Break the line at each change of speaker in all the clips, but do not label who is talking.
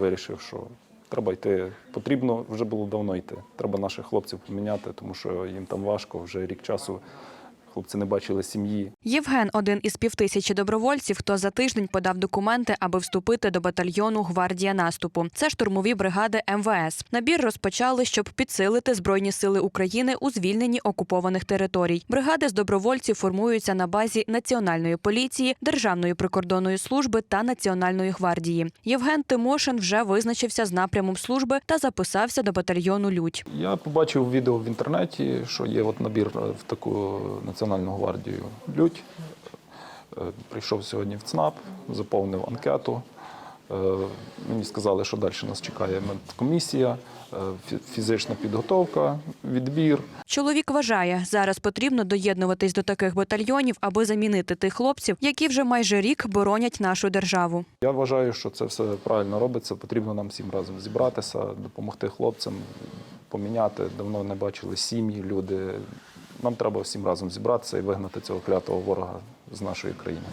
Вирішив, що треба йти. Потрібно вже було давно йти. Треба наших хлопців поміняти, тому що їм там важко. Вже рік часу хлопці не бачили сім'ї.
Євген один із півтисячі добровольців, хто за тиждень подав документи, аби вступити до батальйону Гвардія наступу. Це штурмові бригади МВС. Набір розпочали, щоб підсилити збройні сили України у звільненні окупованих територій. Бригади з добровольців формуються на базі Національної поліції, Державної прикордонної служби та Національної гвардії. Євген Тимошин вже визначився з напрямом служби та записався до батальйону Людь.
Я побачив відео в інтернеті, що є от набір е, в таку національну гвардію Людь. Е, Прийшов сьогодні в ЦНАП, заповнив анкету. Е, Мені сказали, що далі нас чекає медкомісія, е, фізична підготовка, відбір.
Чоловік вважає, зараз потрібно доєднуватись до таких батальйонів, аби замінити тих хлопців, які вже майже рік боронять нашу державу.
Я вважаю, що це все правильно робиться. Потрібно нам всім разом зібратися, допомогти хлопцям, поміняти. Давно не бачили сім'ї, люди. Нам треба всім разом зібратися і вигнати цього клятого ворога з нашої країни.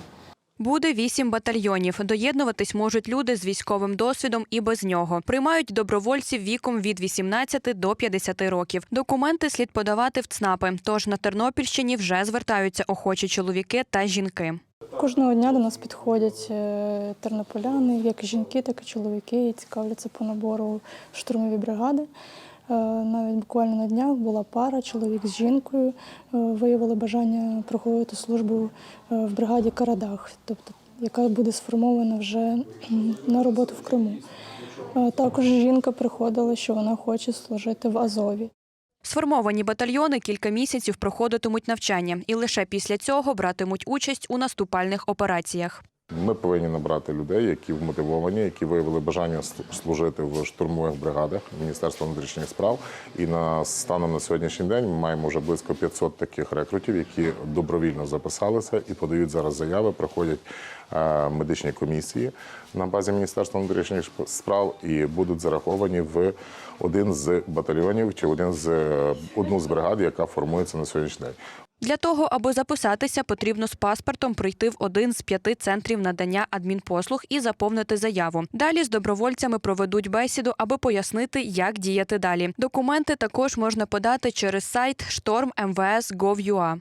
Буде вісім батальйонів. Доєднуватись можуть люди з військовим досвідом і без нього. Приймають добровольців віком від 18 до 50 років. Документи слід подавати в ЦНАПи. Тож на Тернопільщині вже звертаються охочі чоловіки та жінки.
Кожного дня до нас підходять е, тернополяни, як жінки, так і чоловіки, і цікавляться по набору штурмові бригади. Е, Навіть буквально на днях була пара, чоловік з жінкою е, виявили бажання проходити службу е, в бригаді Карадах, тобто яка буде сформована вже на роботу в Криму. Також жінка приходила, що вона хоче служити в Азові.
Сформовані батальйони кілька місяців проходитимуть навчання і лише після цього братимуть участь у наступальних операціях.
Ми повинні набрати людей, які вмотивовані, які виявили бажання служити в штурмових бригадах Міністерства внутрішніх справ. І на станом на сьогоднішній день ми маємо вже близько 500 таких рекрутів, які добровільно записалися і подають зараз заяви, проходять е, медичні комісії на базі Міністерства внутрішніх справ і будуть зараховані в один з батальйонів чи один з е, одну з бригад, яка формується на сьогоднішній день.
Для того, аби записатися, потрібно з паспортом прийти в один з п'яти центрів надання адмінпослуг і заповнити заяву. Далі з добровольцями проведуть бесіду, аби пояснити, як діяти далі. Документи також можна подати через сайт Шторм шторммвс.gov.ua.